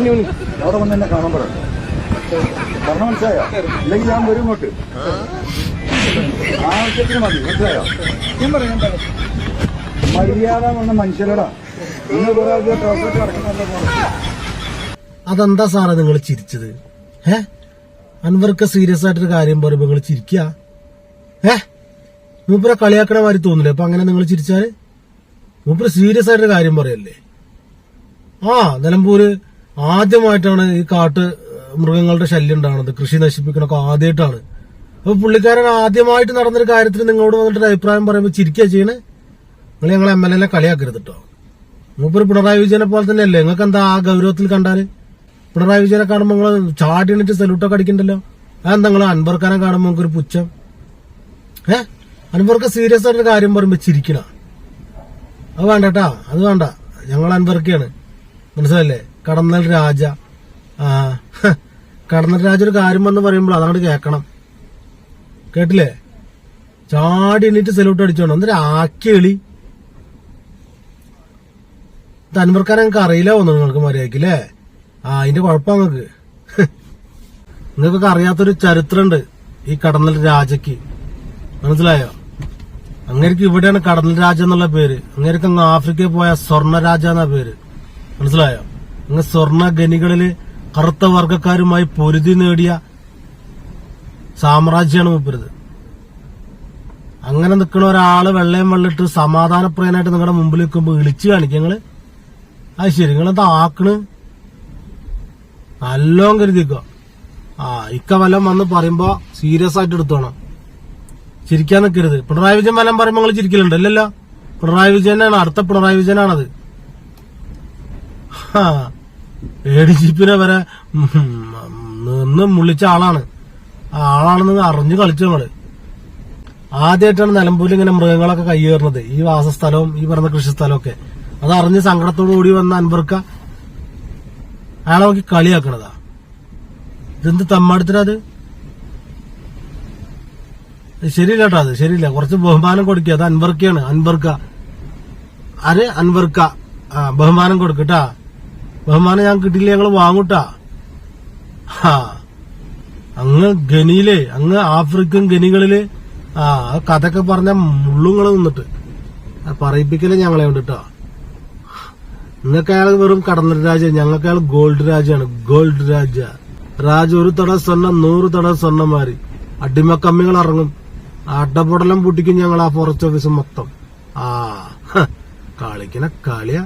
അവിടെ വന്ന് എന്നെ കാണാൻ പറയാം പറഞ്ഞ മനസ്സിലായോ? ഇല്ലെങ്കിൽ ഞാൻ വരും ഇങ്ങോട്ട്. ആവശ്യത്തിന് മതി മനസ്സിലായോ? ഞാൻ പറയാം മര്യാദ വന്ന മനുഷ്യരടാ കിടക്കുന്നുണ്ടോ അതെന്താ സാറേ നിങ്ങൾ ചിരിച്ചത്? ഏ അൻവർക്ക് സീരിയസ് ആയിട്ടൊരു കാര്യം പറയുമ്പോ നിങ്ങൾ ചിരിക്കുക ഏ മൂപ്പരെ കളിയാക്കണ മാതിരി തോന്നില്ലേ? അപ്പൊ അങ്ങനെ നിങ്ങൾ ചിരിച്ചാൽ? മൂപ്പര് സീരിയസ് ആയിട്ടൊരു കാര്യം പറയല്ലേ? ആ നിലമ്പൂര് ആദ്യമായിട്ടാണ് ഈ കാട്ട് മൃഗങ്ങളുടെ ശല്യം ഉണ്ടാകുന്നത്. കൃഷി നശിപ്പിക്കണൊക്കെ ആദ്യമായിട്ടാണ്. അപ്പൊ പുള്ളിക്കാരൻ ആദ്യമായിട്ട് നടന്നൊരു കാര്യത്തിന് നിങ്ങളോട് വന്നിട്ട് അഭിപ്രായം പറയുമ്പോൾ ചിരിക്കുക ചെയ്യണേ? നിങ്ങൾ ഞങ്ങളെ എം എൽ എനെ കളിയാക്കരുത് കേട്ടോ മൂപ്പര് പിണറായി വിജയനെ പോലെ തന്നെയല്ലേ? നിങ്ങൾക്ക് എന്താ ആ ഗൗരവത്തിൽ കണ്ടാൽ? പിണറായി വിജയനെ കാണുമ്പോൾ നിങ്ങൾ ചാടി എണ്ണിട്ട് സല്യൂട്ടൊക്കെ അടിക്കണ്ടല്ലോ? അതെന്താ നിങ്ങൾ അൻവർക്കാനെ കാണുമ്പോൾ ഒരു പുച്ഛം? ഏ അൻവർക്ക് സീരിയസ് ആയിട്ടൊരു കാര്യം പറയുമ്പോൾ ചിരിക്കണ. അത് വേണ്ട കേട്ടാ അത് വേണ്ട. ഞങ്ങൾ അൻവർക്കാണ് മനസ്സിലല്ലേ കടന്നൽ രാജ. കടന്നൽ രാജ ഒരു കാര്യം വന്ന് പറയുമ്പോൾ അതങ്ങോട്ട് കേക്കണം. കേട്ടില്ലേ? ചാടി എണ്ണീറ്റ് സെലൂട്ട് അടിച്ചോണം എന്നിട്ട് ആക്കി എളി. ഇത് ഞങ്ങൾക്ക് അറിയില്ല തോന്നുന്നു നിങ്ങൾക്ക് മര്യാദക്കില്ലേ ആ അതിന്റെ കുഴപ്പം നിങ്ങൾക്ക് നിങ്ങൾക്കൊക്കെ അറിയാത്തൊരു ചരിത്രമുണ്ട് ഈ കടന്നൽ രാജയ്ക്ക്. മനസ്സിലായോ? അങ്ങേർക്ക് ഇവിടെയാണ് കടന്നൽ രാജ എന്നുള്ള പേര്. അങ്ങേർക്ക് അങ്ങ് ആഫ്രിക്കയിൽ പോയ സ്വർണ രാജ എന്ന പേര്. മനസ്സിലായോ? അങ്ങ് സ്വർണ ഖനികളിൽ കറുത്ത വർഗക്കാരുമായി പൊരുതി നേടിയ സാമ്രാജ്യമാണ് മൂപ്പരുത്. അങ്ങനെ നിൽക്കുന്ന ഒരാൾ വെള്ളയും വെള്ളിട്ട് സമാധാനപ്രിയനായിട്ട് നിങ്ങളുടെ മുമ്പിൽ നിൽക്കുമ്പോൾ ഇളിച്ചു കാണിക്കുക നിങ്ങൾ. അത് ശരി നിങ്ങളെന്താ ആക്കണ്? നല്ലോ കരുതിക്കോ. ആ ഇക്ക വല്ലം വന്ന് പറയുമ്പോ സീരിയസ് ആയിട്ട് എടുത്തോണം. ചിരിക്കാൻ നിൽക്കരുത് പിണറായി വിജയൻ വല്ലം പറയുമ്പോൾ നിങ്ങൾ ചിരിക്കലുണ്ട് അല്ലല്ലോ പിണറായി വിജയനാണ് അടുത്ത പിണറായി വിജയനാണത്. എ ഡി ജി പിനെ വരെ നിന്ന് മുള്ളിച്ച ആളാണ്. ആളാണെന്ന് അറിഞ്ഞു കളിച്ചു നമ്മൾ ആദ്യമായിട്ടാണ് നിലമ്പൂരിൽ ഇങ്ങനെ മൃഗങ്ങളൊക്കെ കൈയേറുന്നത്. ഈ വാസസ്ഥലവും ഈ പറഞ്ഞ കൃഷിസ്ഥലമൊക്കെ അത് അറിഞ്ഞ് സങ്കടത്തോടു കൂടി വന്ന അൻവർക്ക അയാളെ നോക്കി കളിയാക്കണതാ. ഇതെന്ത് തമ്മാടത്തിനത് ശരിയില്ല കേട്ടോ അത് ശരിയില്ല. കുറച്ച് ബഹുമാനം കൊടുക്കുക അത് അൻവർക്കയാണ് അൻവർക്ക. അരെ അൻവർക്ക. ബഹുമാനം കൊടുക്കട്ടാ ബഹുമാനം ഞാൻ കിട്ടിയില്ല ഞങ്ങൾ വാങ്ങൂട്ടാ. അങ്ങ് ഗനിയിലെ അങ്ങ് ആഫ്രിക്കൻ ഗനികളിൽ ആ കഥയൊക്കെ പറഞ്ഞ മുള്ളുങ്ങൾ നിന്നിട്ട്. പറയിപ്പിക്കലേ ഞങ്ങളെ ഉണ്ട് കേട്ടോ നിങ്ങൾക്ക് അയാൾ വെറും കടന്നൽ രാജ ഞങ്ങൾക്ക് അയാൾ ഗോൾഡ് രാജാണ് ഗോൾഡ് രാജ രാജ ഒരു തട സ്വർണം നൂറ് തട സ്വർണമാരി അടിമക്കമ്മികൾ ഇറങ്ങും. അടപൊടലം പൊട്ടിക്കും ഞങ്ങൾ ആ ഫോറസ്റ്റ് ഓഫീസ് മൊത്തം. ആ കളിക്കണ കളിയാ.